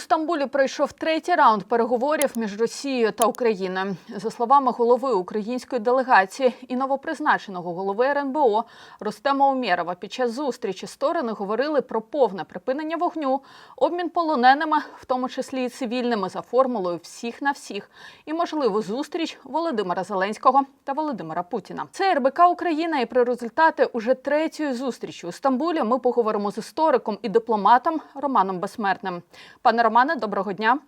Стамбулі пройшов третій раунд переговорів між Росією та Україною. За словами голови української делегації і новопризначеного голови РНБО Рустема Умєрова, під час зустрічі сторони говорили про повне припинення вогню, обмін полоненими, в тому числі і цивільними, за формулою всіх на всіх, і можливу зустріч Володимира Зеленського та Володимира Путіна. Це РБК Україна. І про результати уже третьої зустрічі у Стамбулі ми поговоримо з істориком і дипломатом Романом Безсмертним. Пане Романе, доброго дня.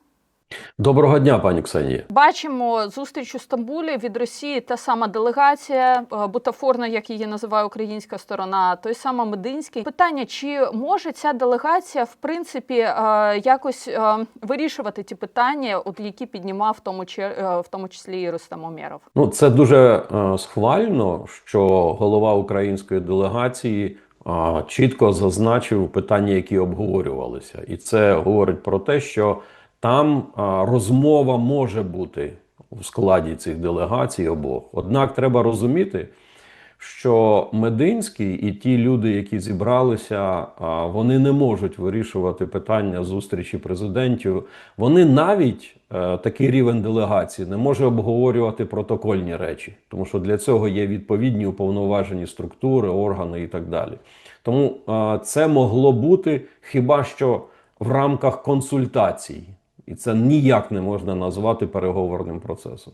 Доброго дня, пані Ксенія. Бачимо зустріч у Стамбулі від Росії та сама делегація е, бутафорна, як її називає українська сторона, той самий Мединський. Питання: чи може ця делегація в принципі е, якось е, вирішувати ті питання, от які піднімав в тому в тому числі і Рустам Умєров? Ну це дуже схвально, що голова української делегації чітко зазначив питання, які обговорювалися, і це говорить про те, що там розмова може бути у складі цих делегацій обох. Однак треба розуміти, що Мединський і ті люди, які зібралися, вони не можуть вирішувати питання зустрічі президентів. Вони навіть е, такий рівень делегації не може обговорювати протокольні речі, тому що для цього є відповідні уповноважені структури, органи і так далі. Тому е, це могло бути хіба що в рамках консультацій, і це ніяк не можна назвати переговорним процесом.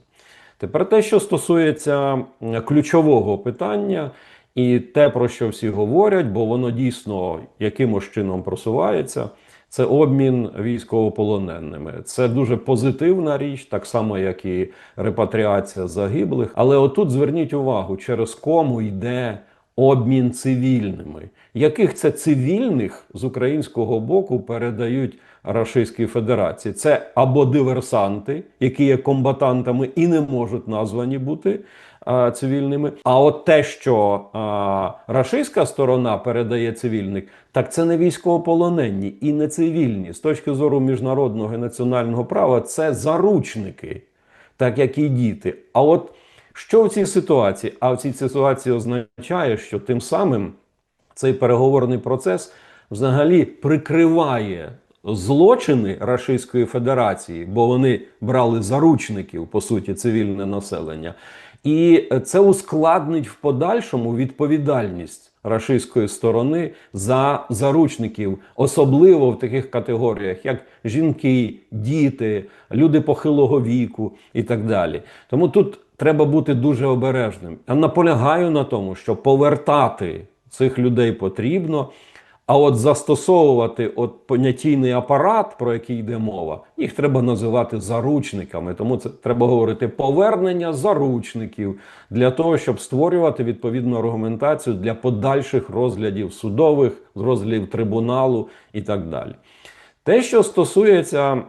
Тепер те, що стосується ключового питання, і те, про що всі говорять, бо воно дійсно якимось чином просувається, це обмін військовополоненими. Це дуже позитивна річ, так само як і репатріація загиблих. Але отут зверніть увагу, через кому йде обмін цивільними. Яких це цивільних з українського боку передають Російській Федерації? Це або диверсанти, які є комбатантами і не можуть названі бути а, цивільними. А от те, що а, рашистська сторона передає цивільних, так це не військовополонені і не цивільні. З точки зору міжнародного і національного права, це заручники, так як і діти. А от що в цій ситуації? А в цій ситуації означає, що тим самим цей переговорний процес взагалі прикриває злочини Російської Федерації, бо вони брали заручників, по суті, цивільне населення. І це ускладнить в подальшому відповідальність рашистської сторони за заручників, особливо в таких категоріях, як жінки, діти, люди похилого віку і так далі. Тому тут треба бути дуже обережним. Я наполягаю на тому, що повертати цих людей потрібно. А от застосовувати от понятійний апарат, про який йде мова, їх треба називати заручниками. Тому це треба говорити повернення заручників для того, щоб створювати відповідну аргументацію для подальших розглядів судових, розглядів трибуналу і так далі. Те, що стосується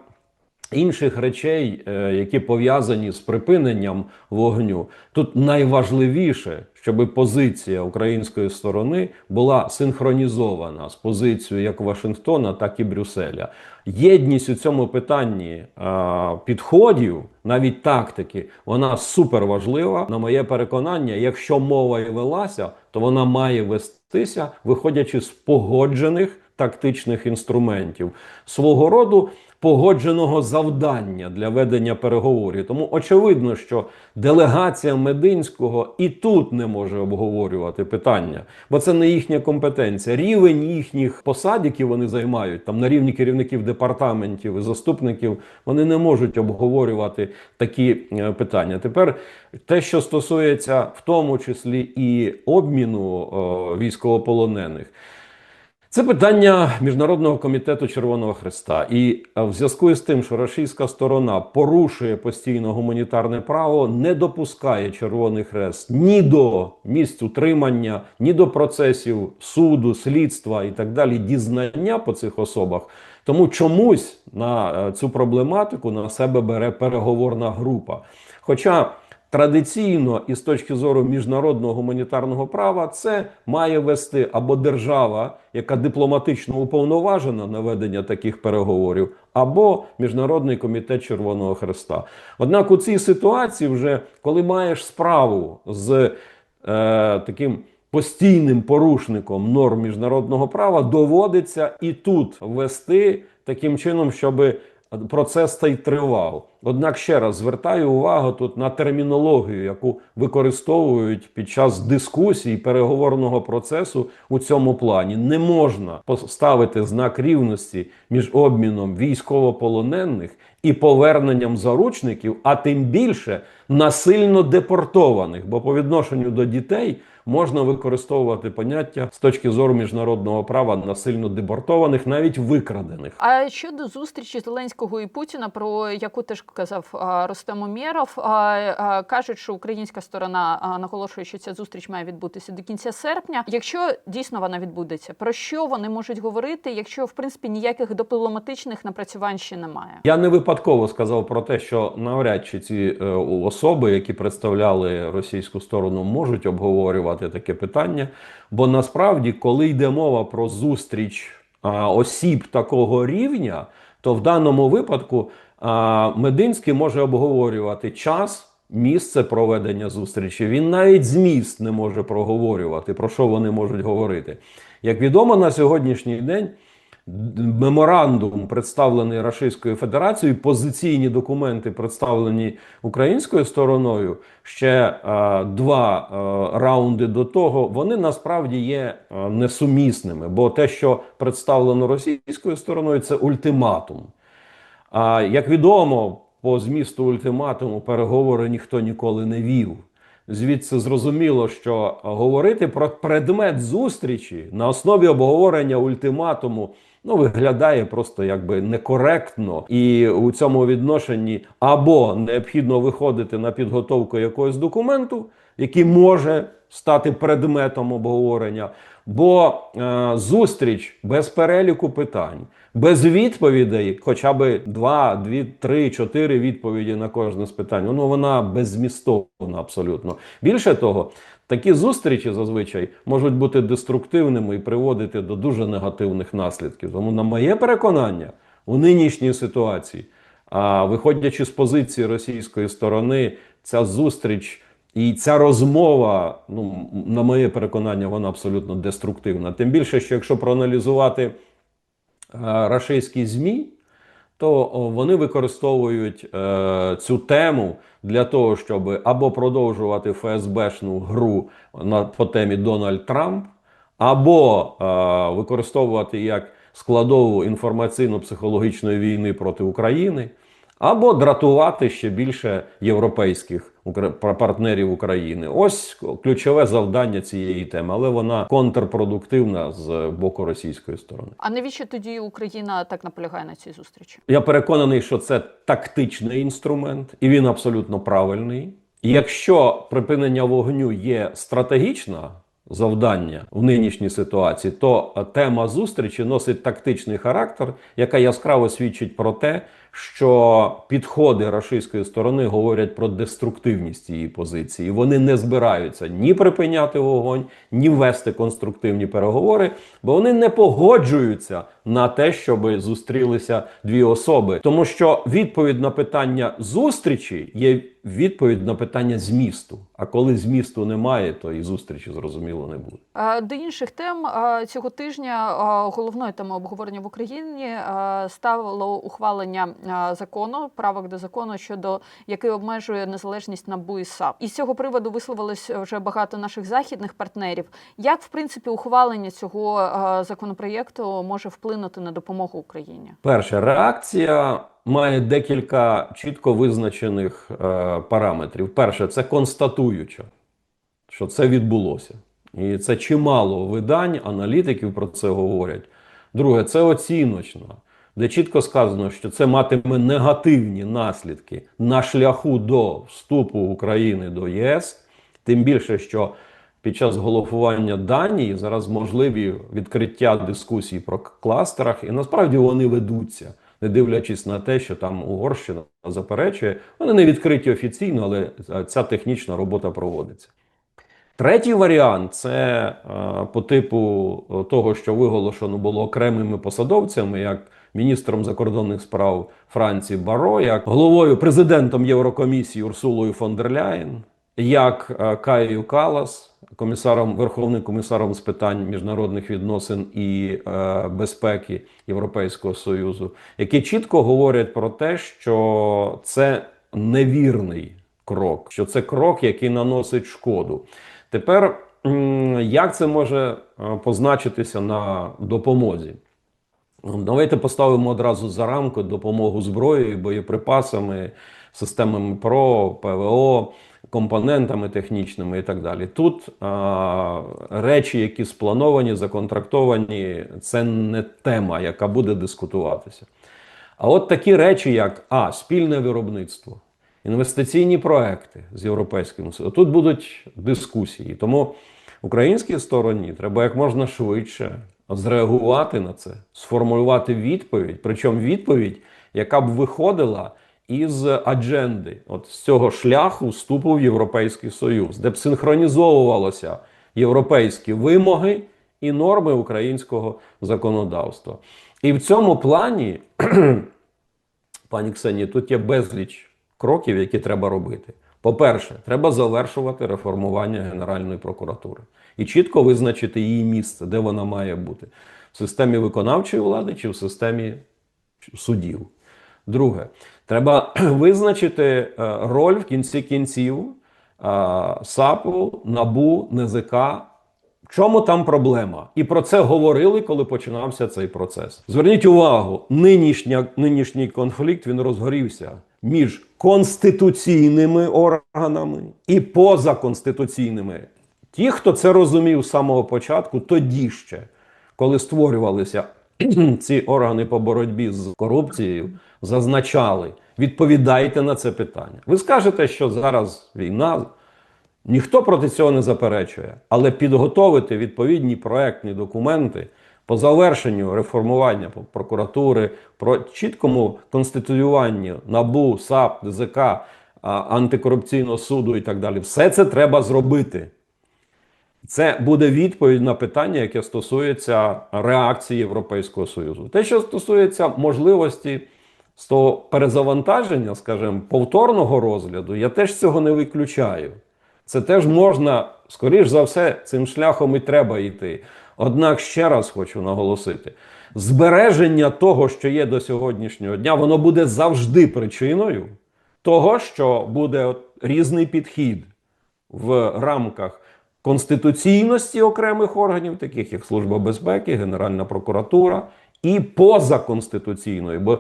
інших речей, е, які пов'язані з припиненням вогню, тут найважливіше, щоб позиція української сторони була синхронізована з позицією як Вашингтона, так і Брюсселя. Єдність у цьому питанні а, підходів, навіть тактики, вона супер важлива. На моє переконання, якщо мова і велася, то вона має вестися, виходячи з погоджених тактичних інструментів свого роду погодженого завдання для ведення переговорів. Тому очевидно, що делегація Мединського і тут не може обговорювати питання, бо це не їхня компетенція. Рівень їхніх посад, які вони займають там на рівні керівників департаментів і заступників, вони не можуть обговорювати такі е, питання. Тепер те, що стосується в тому числі і обміну військовополонених. Це питання Міжнародного комітету Червоного Христа. І е, в зв'язку з тим, що російська сторона порушує постійно гуманітарне право, не допускає Червоний Хрест ні до місць утримання, ні до процесів суду, слідства і так далі, дізнання по цих особах. Тому чомусь на е, цю проблематику на себе бере переговорна група. Хоча Традиційно і з точки зору міжнародного гуманітарного права це має вести або держава, яка дипломатично уповноважена на ведення таких переговорів, або Міжнародний комітет Червоного Хреста. Однак у цій ситуації, вже коли маєш справу з е, таким постійним порушником норм міжнародного права, доводиться і тут вести таким чином, щоб процес цей тривав. Однак ще раз звертаю увагу тут на термінологію, яку використовують під час дискусій переговорного процесу у цьому плані. Не можна поставити знак рівності між обміном військовополонених і поверненням заручників, а тим більше насильно депортованих, бо по відношенню до дітей можна використовувати поняття з точки зору міжнародного права насильно депортованих, навіть викрадених. А щодо зустрічі Зеленського і Путіна, про яку теж казав Ростем Умєров, кажуть, що українська сторона наголошує, що ця зустріч має відбутися до кінця серпня. Якщо дійсно вона відбудеться, про що вони можуть говорити, якщо в принципі ніяких дипломатичних напрацювань ще немає? Я не випадково сказав про те, що навряд чи ці е, особи, які представляли російську сторону, можуть обговорювати таке питання. Бо насправді, коли йде мова про зустріч а, осіб такого рівня, то в даному випадку а, Мединський може обговорювати час. Місце проведення зустрічі він навіть зміст не може проговорювати, про що вони можуть говорити. Як відомо на сьогоднішній день, меморандум, представлений Російською Федерацією, позиційні документи, представлені українською стороною, ще е, два е, раунди до того, вони насправді є е, несумісними, бо те, що представлено російською стороною, це ультиматум. А як відомо, по змісту ультиматуму переговори ніхто ніколи не вів. Звідси зрозуміло, що говорити про предмет зустрічі на основі обговорення ультиматуму ну виглядає просто якби некоректно, і у цьому відношенні або необхідно виходити на підготовку якогось документу, який може стати предметом обговорення, бо е, зустріч без переліку питань. Без відповідей, хоча б два, дві, три, чотири відповіді на кожне з питань. Ну вона беззмістовна абсолютно. Більше того, такі зустрічі зазвичай можуть бути деструктивними і приводити до дуже негативних наслідків. Тому, на моє переконання, у нинішній ситуації, а виходячи з позиції російської сторони, ця зустріч. І ця розмова, ну на моє переконання, вона абсолютно деструктивна. Тим більше, що якщо проаналізувати рашистські ЗМІ, то вони використовують е, цю тему для того, щоб або продовжувати ФСБшну гру на по темі Дональд Трамп, або е, використовувати як складову інформаційно-психологічної війни проти України, або дратувати ще більше європейських партнерів України. Ось ключове завдання цієї теми, але вона контрпродуктивна з боку російської сторони. А навіщо тоді Україна так наполягає на цій зустрічі? Я переконаний, що це тактичний інструмент, і він абсолютно правильний. Якщо припинення вогню є стратегічна завдання в нинішній ситуації, то тема зустрічі носить тактичний характер, яка яскраво свідчить про те, що підходи рашистської сторони говорять про деструктивність її позиції. Вони не збираються ні припиняти вогонь, ні вести конструктивні переговори, бо вони не погоджуються на те, щоб зустрілися дві особи, тому що відповідь на питання зустрічі є відповідь на питання змісту. А коли змісту немає, то і зустрічі зрозуміло не буде. Е, До інших тем е, цього тижня е, головною темою обговорення в Україні е, стало ухвалення е, закону, правок до закону щодо який обмежує незалежність НАБУ і САП. І з цього приводу висловилось вже багато наших західних партнерів. Як в принципі ухвалення цього е, законопроєкту може вплинути на допомогу Україні? Перше, реакція має декілька чітко визначених е, параметрів. Перше, це констатуюча, що це відбулося. І це чимало видань, аналітиків про це говорять. Друге, це оціночна, де чітко сказано, що це матиме негативні наслідки на шляху до вступу України до ЄС. Тим більше, що під час голосування Данії зараз можливі відкриття дискусій про кластерах, і насправді вони ведуться, не дивлячись на те, що там Угорщина заперечує. Вони не відкриті офіційно, але ця технічна робота проводиться. Третій варіант це е, по типу е, того, що виголошено було окремими посадовцями, як міністром закордонних справ Франції Баро, як головою президентом Єврокомісії Урсулою фон дер Ляєн, як е, Каєю Калас, комісаром, Верховним комісаром з питань міжнародних відносин і е, безпеки Європейського Союзу, які чітко говорять про те, що це невірний крок, що це крок, який наносить шкоду. Тепер як це може е, позначитися на допомозі? Давайте поставимо одразу за рамку допомогу зброєю, боєприпасами, системами ПРО, ПВО, компонентами технічними і так далі. Тут а, речі, які сплановані, законтрактовані, це не тема, яка буде дискутуватися. А от такі речі, як А, спільне виробництво, інвестиційні проекти з Європейським Союзом, тут будуть дискусії. Тому українській стороні треба як можна швидше зреагувати на це, сформулювати відповідь, причому відповідь, яка б виходила із адженди, от з цього шляху вступу в Європейський Союз, де б синхронізовувалося європейські вимоги і норми українського законодавства. І в цьому плані, пані Ксенії, тут є безліч кроків, які треба робити. По-перше, треба завершувати реформування Генеральної прокуратури і чітко визначити її місце, де вона має бути в системі виконавчої влади чи в системі судів. Друге, треба визначити е, роль в кінці кінців е, САПу, НАБУ, НЗК. В чому там проблема? І про це говорили, коли починався цей процес. Зверніть увагу, нинішня, нинішній конфлікт він розгорівся між конституційними органами і позаконституційними. Ті, хто це розумів з самого початку, тоді ще, коли створювалися ці органи по боротьбі з корупцією, зазначали: відповідайте на це питання. Ви скажете, що зараз війна. Ніхто проти цього не заперечує, але підготовити відповідні проектні документи по завершенню реформування прокуратури, про чіткому конституюванню НАБУ, САП, ДЗК, антикорупційного суду і так далі. Все це треба зробити. Це буде відповідь на питання, яке стосується реакції Європейського Союзу. Те, що стосується можливості з того перезавантаження, скажімо, повторного розгляду, я теж цього не виключаю. Це теж можна, скоріш за все, цим шляхом і треба йти. Однак ще раз хочу наголосити: збереження того, що є до сьогоднішнього дня, воно буде завжди причиною того, що буде різний підхід в рамках конституційності окремих органів, таких як Служба безпеки, Генеральна прокуратура, і позаконституційної. Бо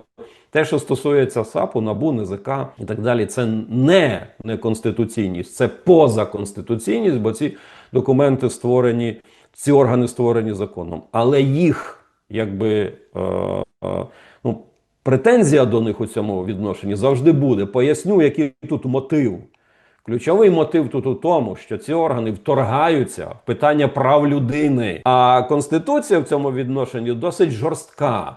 те, що стосується САПу, НАБУ, НЗК і так далі, це не неконституційність, це позаконституційність, бо ці документи створені, ці органи створені законом. Але їх якби е, е, ну, претензія до них у цьому відношенні завжди буде. Поясню, який тут мотив. Ключовий мотив тут у тому, що ці органи вторгаються в питання прав людини. А конституція в цьому відношенні досить жорстка.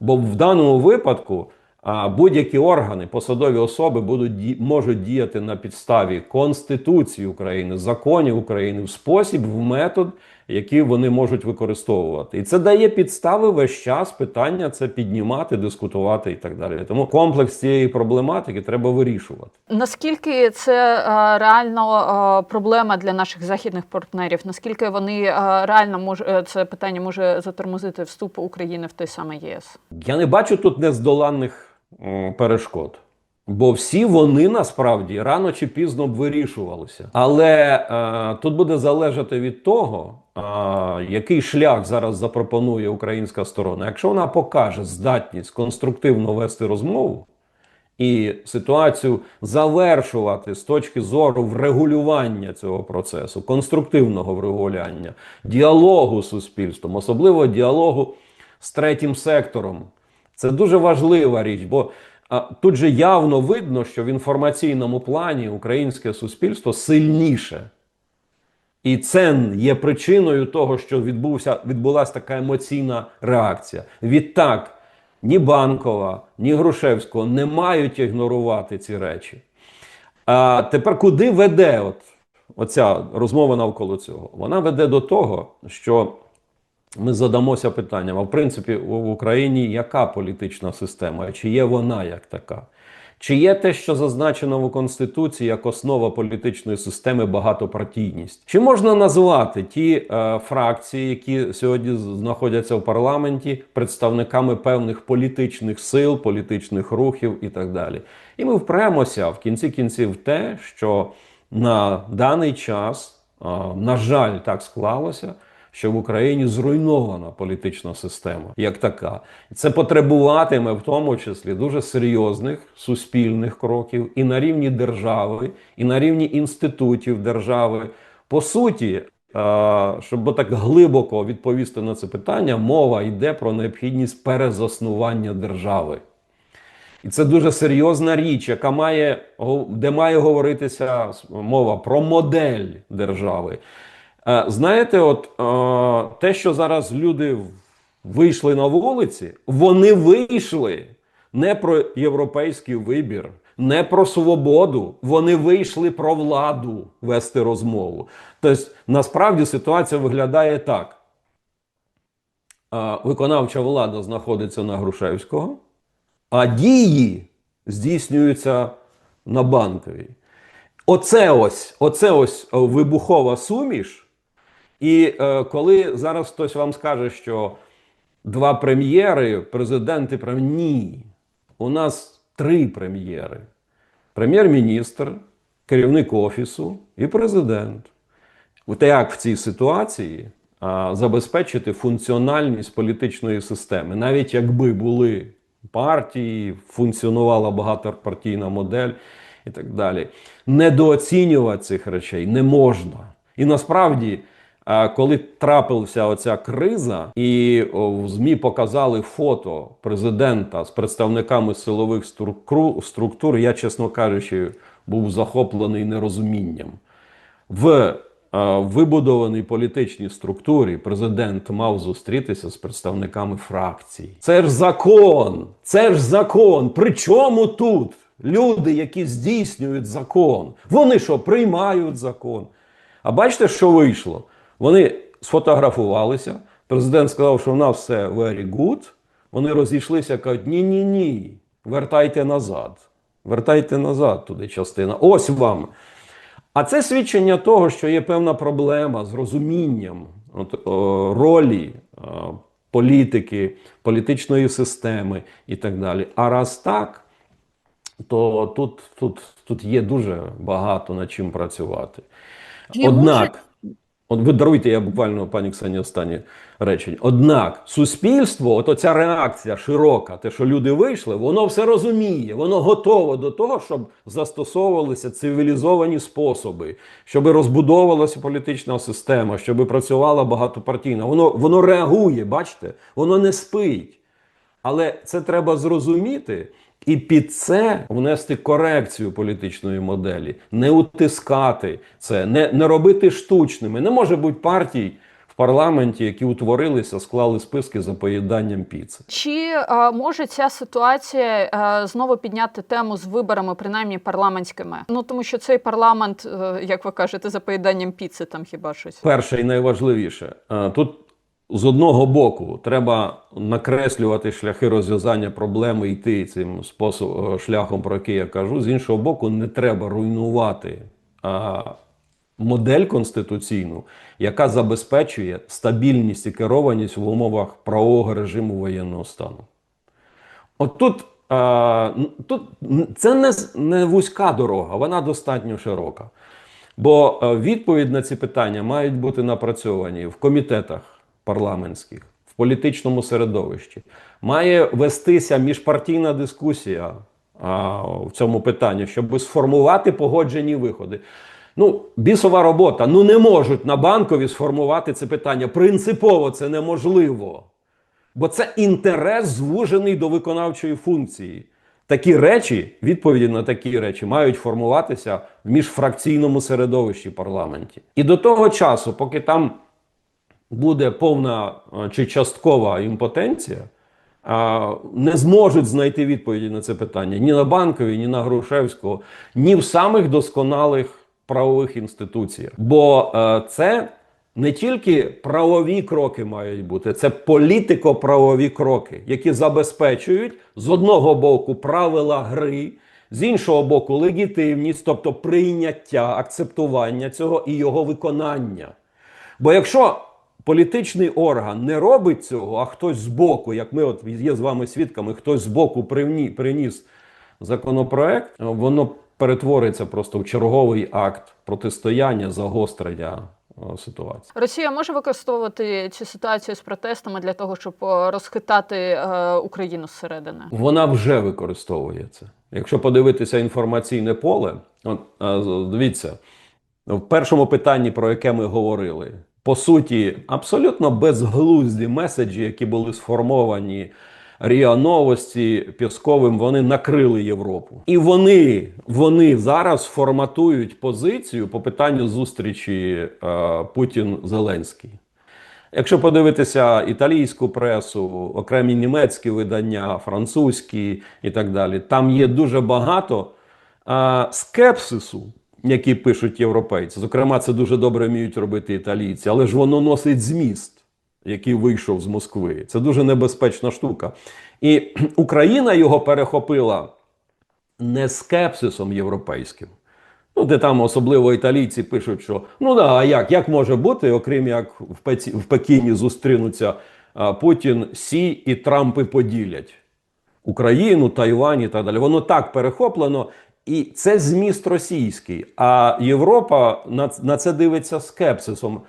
Бо в даному випадку будь-які органи, посадові особи будуть можуть діяти на підставі Конституції України, законів України в спосіб, в метод, який вони можуть використовувати. І це дає підстави весь час питання це піднімати, дискутувати і так далі. Тому комплекс цієї проблематики треба вирішувати. Наскільки це е, реально е, проблема для наших західних партнерів? Наскільки вони е, реально може е, це питання може затормозити вступ України в той самий ЄС? Я не бачу тут нездоланних перешкод. Бо всі вони насправді рано чи пізно б вирішувалися. Але е, тут буде залежати від того, е, який шлях зараз запропонує українська сторона. Якщо вона покаже здатність конструктивно вести розмову і ситуацію завершувати з точки зору врегулювання цього процесу, конструктивного врегулювання, діалогу з суспільством, особливо діалогу з третім сектором. Це дуже важлива річ, бо тут же явно видно, що в інформаційному плані українське суспільство сильніше. І це є причиною того, що відбувся, відбулася така емоційна реакція. Відтак, ні Банкова, ні Грушевського не мають ігнорувати ці речі. А тепер куди веде от, оця розмова навколо цього? Вона веде до того, що ми задамося питанням: а в принципі, в Україні яка політична система? Чи є вона як така? Чи є те, що зазначено в Конституції як основа політичної системи багатопартійність? Чи можна назвати ті е, фракції, які сьогодні знаходяться в парламенті, представниками певних політичних сил, політичних рухів і так далі? І ми впремося в кінці кінців те, що на даний час, е, на жаль, так склалося що в Україні зруйнована політична система як така. Це потребуватиме в тому числі дуже серйозних суспільних кроків і на рівні держави, і на рівні інститутів держави. По суті, щоб так глибоко відповісти на це питання, мова йде про необхідність перезаснування держави. І це дуже серйозна річ, яка має де має говоритися мова про модель держави. Е, Знаєте, от е, те, що зараз люди вийшли на вулиці, вони вийшли не про європейський вибір, не про свободу. Вони вийшли про владу вести розмову. Тобто, насправді ситуація виглядає так: Е, виконавча влада знаходиться на Грушевського, а дії здійснюються на банковій. Оце ось, оце ось вибухова суміш. І е, коли зараз хтось вам скаже, що два прем'єри, президент і прем... ні. У нас три прем'єри: прем'єр-міністр, керівник офісу і президент. От як в цій ситуації а, забезпечити функціональність політичної системи, навіть якби були партії, функціонувала багатопартійна модель і так далі. Недооцінювати цих речей не можна. І насправді, коли трапилася оця криза, і в ЗМІ показали фото президента з представниками силових структур, я, чесно кажучи, був захоплений нерозумінням. В е, вибудованій політичній структурі президент мав зустрітися з представниками фракцій. Це ж закон! Це ж закон! При чому тут люди, які здійснюють закон? Вони що, приймають закон? А бачите, що вийшло? Вони сфотографувалися. Президент сказав, що в нас все very good. Вони розійшлися, кажуть, ні-ні ні, вертайте назад. Вертайте назад туди частина. Ось вам. А це свідчення того, що є певна проблема з розумінням от, о, ролі о, політики, політичної системи і так далі. А раз так, то тут, тут, тут є дуже багато над чим працювати. Однак, от ви даруйте, я буквально пані Ксені останнє речення. Однак, суспільство, от оця реакція широка, те, що люди вийшли, воно все розуміє, воно готово до того, щоб застосовувалися цивілізовані способи, щоб розбудовувалася політична система, щоб працювала багатопартійна. Воно, воно реагує, бачите, воно не спить. Але це треба зрозуміти і під це внести корекцію політичної моделі, не утискати це, не, не робити штучними. Не може бути партій в парламенті, які утворилися, склали списки за поїданням піци. Чи е, може ця ситуація е, знову підняти тему з виборами, принаймні парламентськими? Ну тому що цей парламент, е, як ви кажете, за поїданням піци там хіба щось? Перше і найважливіше е, тут. З одного боку, треба накреслювати шляхи розв'язання проблеми, йти цим способ, шляхом, про який я кажу. З іншого боку, не треба руйнувати а, модель конституційну, яка забезпечує стабільність і керованість в умовах правового режиму воєнного стану. От тут, а, тут це не, не вузька дорога, вона достатньо широка. Бо е, відповідь на ці питання мають бути напрацьовані в комітетах парламентських, в політичному середовищі. Має вестися міжпартійна дискусія а, в цьому питанні, щоб сформувати погоджені виходи. Ну, бісова робота. Ну не можуть на банкові сформувати це питання. Принципово це неможливо. Бо це інтерес звужений до виконавчої функції. Такі речі, відповіді на такі речі, мають формуватися в міжфракційному середовищі парламенті. І до того часу, поки там буде повна е, чи часткова імпотенція, не зможуть знайти відповіді на це питання ні на банковій, ні на Грушевського, ні в самих досконалих правових інституціях. Бо е, це не тільки правові кроки мають бути, це політико-правові кроки, які забезпечують з одного боку правила гри, З іншого боку, легітимність, тобто прийняття, акцептування цього і його виконання. Бо якщо політичний орган не робить цього, а хтось збоку, як ми от є з вами свідками, хтось збоку приніс законопроект, воно перетвориться просто в черговий акт протистояння, загострення е, ситуації. Росія може використовувати цю ситуацію з протестами для того, щоб е, розхитати е, Україну зсередини. Вона вже використовує це. Якщо подивитися інформаційне поле, от, з- дивіться, в першому питанні, про яке ми говорили, по суті, абсолютно безглузді меседжі, які були сформовані РІА Новості Пісковим, вони накрили Європу. І вони, вони зараз форматують позицію по питанню зустрічі е, Путін-Зеленський. Якщо подивитися італійську пресу, окремі німецькі видання, французькі і так далі, там є дуже багато а, скепсису, які пишуть європейці. Зокрема, це дуже добре вміють робити італійці, але ж воно носить зміст, який вийшов з Москви. Це дуже небезпечна штука. І Україна його перехопила не скепсисом європейським. Ну, де там особливо італійці пишуть, що ну да, а як, як може бути, окрім як в, Пеці, в Пекіні зустрінуться а, Путін, Сі і Трампи поділять Україну, Тайвань і так далі. Воно так перехоплено, і це зміст російський. А Європа на, на це дивиться скепсисом.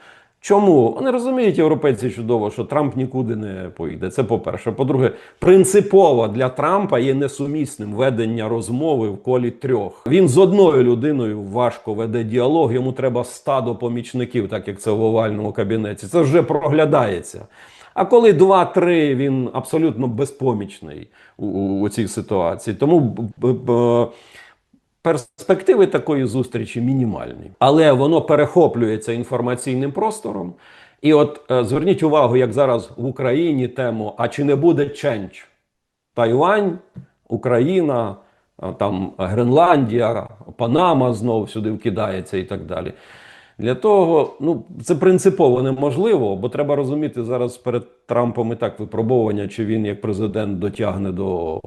Чому? Вони розуміють європейці чудово, що Трамп нікуди не поїде. Це по-перше. По-друге, принципово для Трампа є несумісним ведення розмови в колі трьох. Він з одною людиною важко веде діалог, йому треба стадо помічників, так як це в овальному кабінеті. Це вже проглядається. А коли два-три, він абсолютно безпомічний у, у, у цій ситуації. Тому б- б- перспективи такої зустрічі мінімальні, але воно перехоплюється інформаційним простором. І от е, зверніть увагу, як зараз в Україні тему: а чи не буде ченч? Тайвань, Україна, там Гренландія, Панама знов сюди вкидається і так далі. Для того, ну це принципово неможливо, бо треба розуміти зараз перед Трампом і так випробовування, чи він як президент дотягне до е,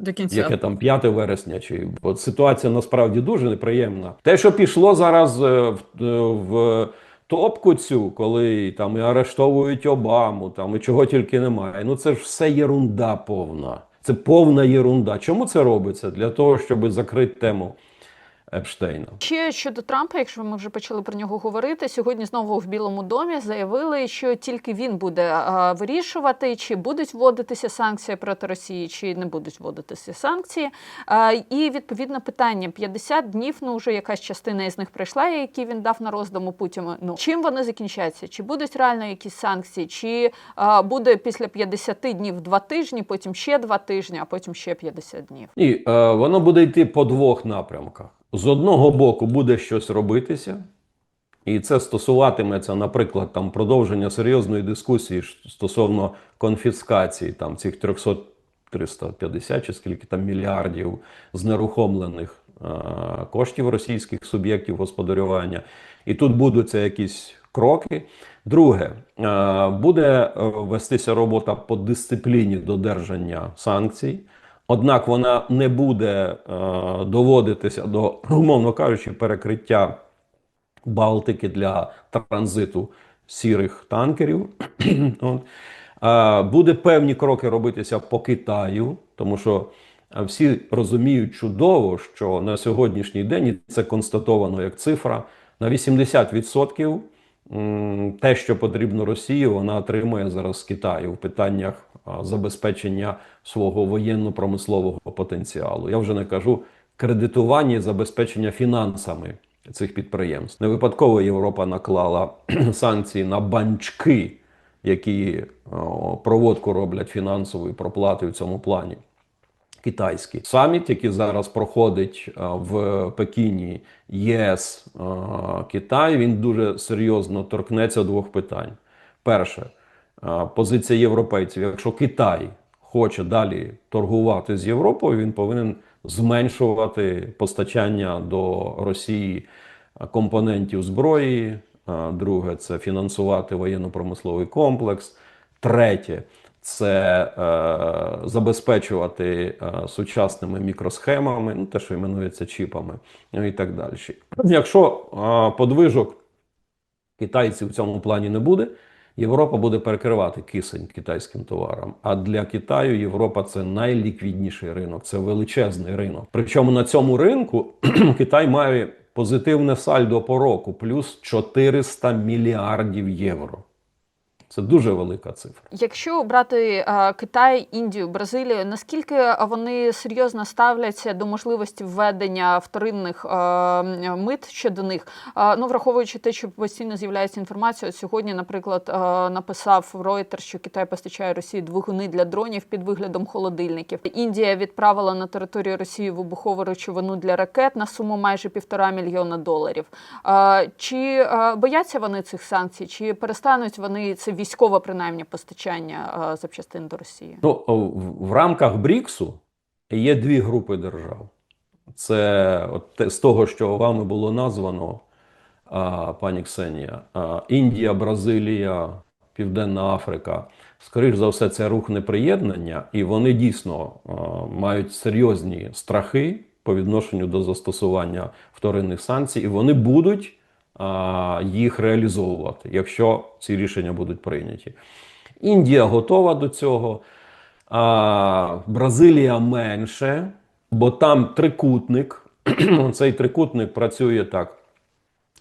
До кінця. яке там 5 вересня, чи бо ситуація насправді дуже неприємна. Те, що пішло зараз е, в, е, в топку цю, коли там і арештовують Обаму, там і чого тільки немає. Ну це ж все єрунда повна. Це повна єрунда. Чому це робиться? Для того, щоб закрити тему Епштейна. Ще щодо Трампа, якщо ми вже почали про нього говорити, сьогодні знову в Білому домі заявили, що тільки він буде вирішувати, чи будуть вводитися санкції проти Росії, чи не будуть вводитися санкції. І відповідно питання: 50 днів, ну вже якась частина із них пройшла, які він дав на роздуму Путіну. Ну чим вони закінчаться? Чи будуть реально якісь санкції, чи буде після 50 днів два тижні, потім ще два тижні, а потім ще 50 днів? І е, воно буде йти по двох напрямках. З одного боку буде щось робитися, і це стосуватиметься, наприклад, там продовження серйозної дискусії стосовно конфіскації там цих 300 350 чи скільки там мільярдів знерухомлених е, коштів російських суб'єктів господарювання. І тут будуться якісь кроки. Друге, е, буде вестися робота по дисципліні додержання санкцій. Однак вона не буде е, доводитися до, умовно кажучи, перекриття Балтики для транзиту сірих танкерів. Е, буде певні кроки робитися по Китаю, тому що всі розуміють чудово, що на сьогоднішній день і це констатовано як цифра на 80% м, те, що потрібно Росії, вона отримує зараз з Китаю в питаннях забезпечення свого воєнно-промислового потенціалу. Я вже не кажу кредитування і забезпечення фінансами цих підприємств. Не випадково Європа наклала санкції на банчки, які проводку роблять фінансової проплати в цьому плані китайський саміт, який зараз проходить в Пекіні, ЄС Китай, він дуже серйозно торкнеться двох питань. Перше, позиція європейців. Якщо Китай хоче далі торгувати з Європою, він повинен зменшувати постачання до Росії компонентів зброї. Друге, це фінансувати воєнно-промисловий комплекс. Третє це е, забезпечувати е, сучасними мікросхемами, ну те, що іменується чіпами, ну і так далі. Якщо е, подвижок китайців в цьому плані не буде, Європа буде перекривати кисень китайським товарам. А для Китаю Європа це найліквідніший ринок, це величезний ринок. Причому на цьому ринку Китай має позитивне сальдо по року, плюс 400 мільярдів євро. Це дуже велика цифра. Якщо брати е, Китай, Індію, Бразилію, наскільки вони серйозно ставляться до можливості введення вторинних е, мит щодо них? Е, ну враховуючи те, що постійно з'являється інформація. Сьогодні, наприклад, написав Reuters, що Китай постачає Росії двигуни для дронів під виглядом холодильників. Індія відправила на територію Росії вибухову речовину для ракет на суму майже півтора мільйона доларів. Чи бояться вони цих санкцій, чи перестануть вони це військове принаймні постачання е, запчастин до Росії? Ну, в- рамках БРІКСу є дві групи держав. Це от з того, що вами було названо, пані Ксенія, Індія, Бразилія, Південна Африка. Скоріш за все, це рух неприєднання, і вони дійсно мають серйозні страхи по відношенню до застосування вторинних санкцій, і вони будуть їх реалізовувати, якщо ці рішення будуть прийняті. Індія готова до цього. А, Бразилія менше, бо там трикутник. Цей трикутник працює так: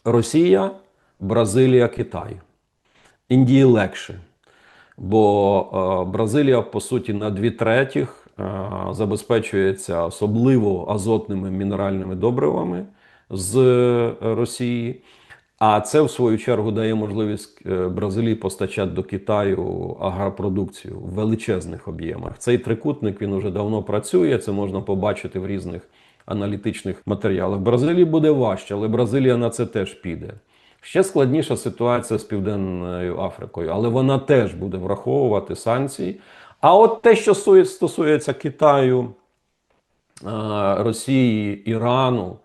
Росія, Бразилія, Китай. Індії легше. Бо Бразилія, по суті, на дві третіх забезпечується особливо азотними мінеральними добривами з Росії. А це, в свою чергу, дає можливість е, Бразилії постачати до Китаю агропродукцію в величезних об'ємах. Цей трикутник він уже давно працює. Це можна побачити в різних аналітичних матеріалах. Бразилії буде важче, але Бразилія на це теж піде. Ще складніша ситуація з Південною Африкою, але вона теж буде враховувати санкції. А от те, що стосує- стосується Китаю, Росії, Ірану,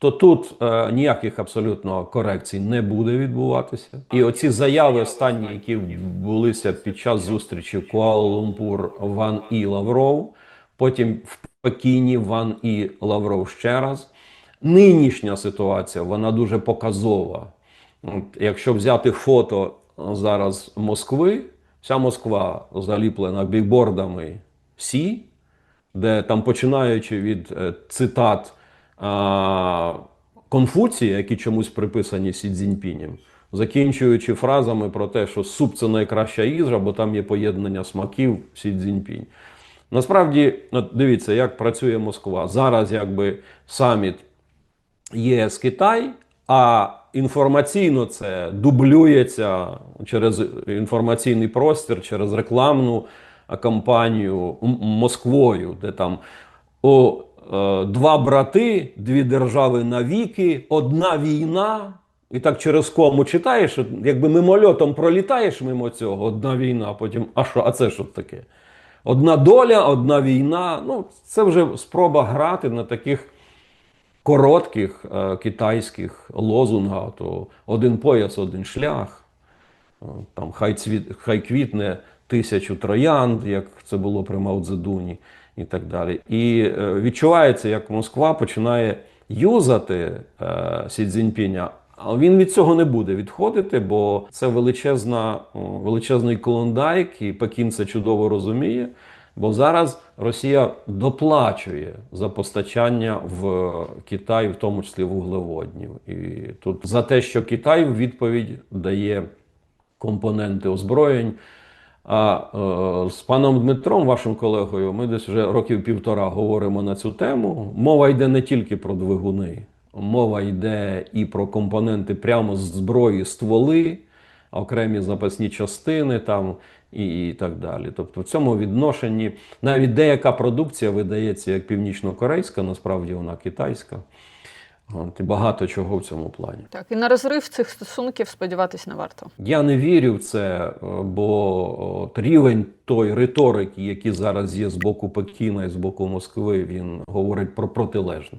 то тут е, ніяких абсолютно корекцій не буде відбуватися. І оці заяви останні, які відбулися під час зустрічі в Куала-Лумпур Ван і Лавров, потім в Пекіні Ван і Лавров ще раз. Нинішня ситуація вона дуже показова. От, якщо взяти фото зараз Москви, вся Москва заліплена бікбордами Сі, де там починаючи від е, цитат Конфуція, які чомусь приписані Сі Цзіньпінем, закінчуючи фразами про те, що суп це найкраща їжа, бо там є поєднання смаків Сі Цзіньпінь. Насправді, дивіться, як працює Москва. Зараз якби саміт ЄС Китай, а інформаційно це дублюється через інформаційний простір, через рекламну кампанію Москвою, де там о, два брати, дві держави навіки, одна війна. І так через кому читаєш, якби мимольотом пролітаєш мимо цього, одна війна, потім, а що, а це що таке? Одна доля, одна війна. Ну, це вже спроба грати на таких коротких е, китайських лозунгах, то один пояс, один шлях. Е, Там хай, цвіт, хай квітне тисячу троянд, як це було при Мао Цзедуні, і так далі. І е, відчувається, як Москва починає юзати е, Сі Цзіньпіня, але він від цього не буде відходити, бо це величезна, величезний клондайк, і Пекін це чудово розуміє. Бо зараз Росія доплачує за постачання в Китай, в тому числі вуглеводнів. І тут за те, що Китай в відповідь дає компоненти озброєнь. А е, з паном Дмитром, вашим колегою, ми десь вже років півтора говоримо на цю тему. Мова йде не тільки про двигуни, мова йде і про компоненти прямо з зброї, стволи, окремі запасні частини там і, і так далі. Тобто, в цьому відношенні навіть деяка продукція видається як північно-корейська, насправді вона китайська. От, і багато чого в цьому плані. Так, і на розрив цих стосунків сподіватись не варто. Я не вірю в це, е, бо от рівень той риторики, який зараз є з боку Пекіна і з боку Москви, він говорить про протилежне.